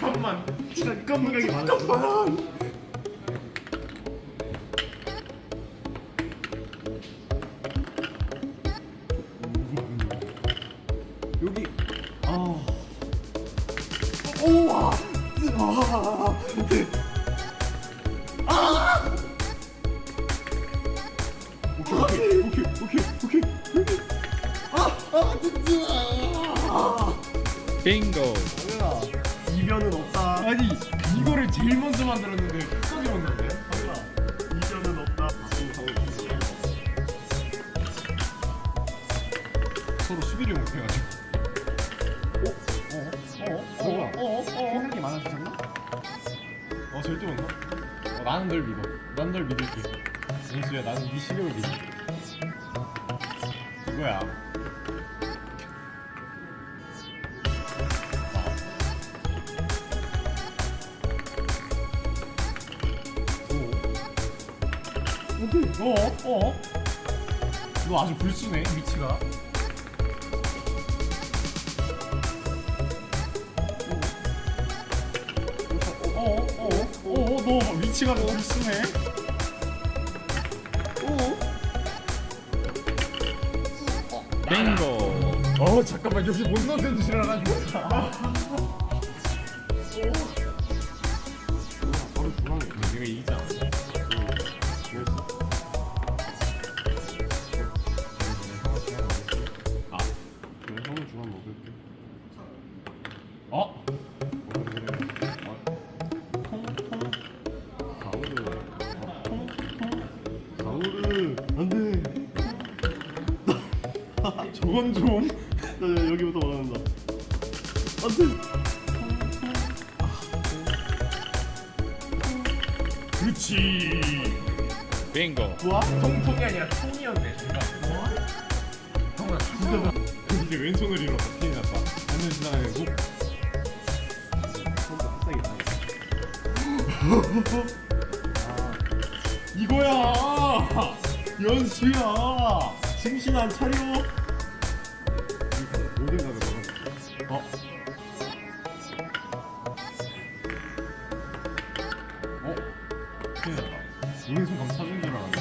잠깐만 잠깐만 잠깐만 여기 아 오와 아, 네. 아! 오케이 오케이 오케이 오케이 오케이 아아 진짜 아. 빙고. 뭐야 이변은 없다 아니 이거를 제일 먼저 만들었는데 끝까지 만들었네 뭐야 이변은 없다 서로 수비를 못해가지고 어? 어? 어? 어? 어? 생각이 많아지셨나? 어 절대 못 나? 어, 나는 널 믿어 난 널 믿을게 은수야 나는 네 실력을 믿을게 이거야 오케이. 어? 어? 너 아주 불순해 위치가. 어? 어? 어? 어? 어? 너 위치가 너 불순해. 빙고. 어 잠깐만 역시 못 넣는 줄 알았는데. 내가 이기지 않았어. 아, 어? 가오르. 가오르. 안돼. 저건 좀. 나 여기부터 말한다. 안돼. 그렇지. 빙고. 좋아? 통통이 아니라 통이었네. 형아 진짜. 이제 왼손을 잃어. 이거야. 연수야. 정신 안 차려. 모든 먹어. 어. 어? 큰일 났다. 왼손 감 찾은 줄 알았는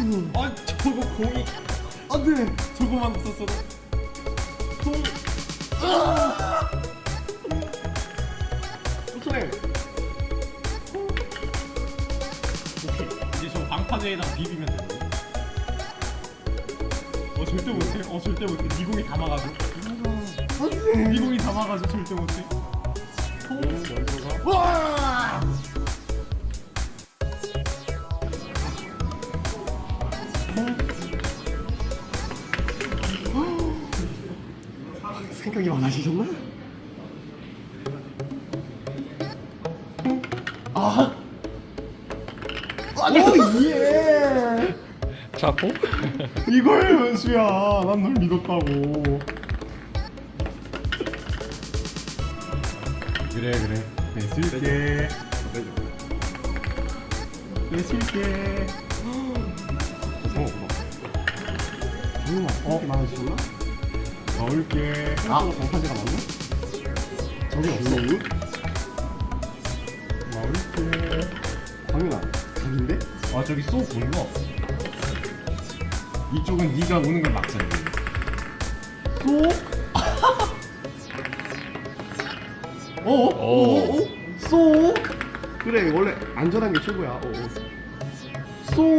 아, 저거 공이 안돼. 저거만 썼어도 공. 아! 쫓아내. 오케이. 이제 저 방파제에다 비비면 되는데. 어 절대 못해. 어 절대 못해. 네 공이 다 막아줘. 네 공이 다 막아줘. 절대 못해. 와! 생각이 많아지셨나? 아! 오 예! 차포? 이거야 연수야 난 널 믿었다고 그래 그래 뺏을게 뺏을게 정말 어? 많으시구나? 넣을게 아 방파제가 맞나? 저기 없어 넣을게 당연아 저긴데? 아 저기 쏘 보는 거 없어 이쪽은 네가 오는 걸 막잖아. 쏙. 어? 어? 어? 어? 쏙. 그래 원래 안전한 게 최고야. 어, 어. 쏙.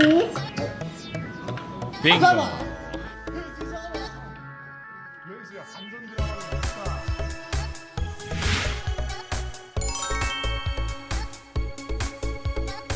빙고. 연수야 반전 들어가는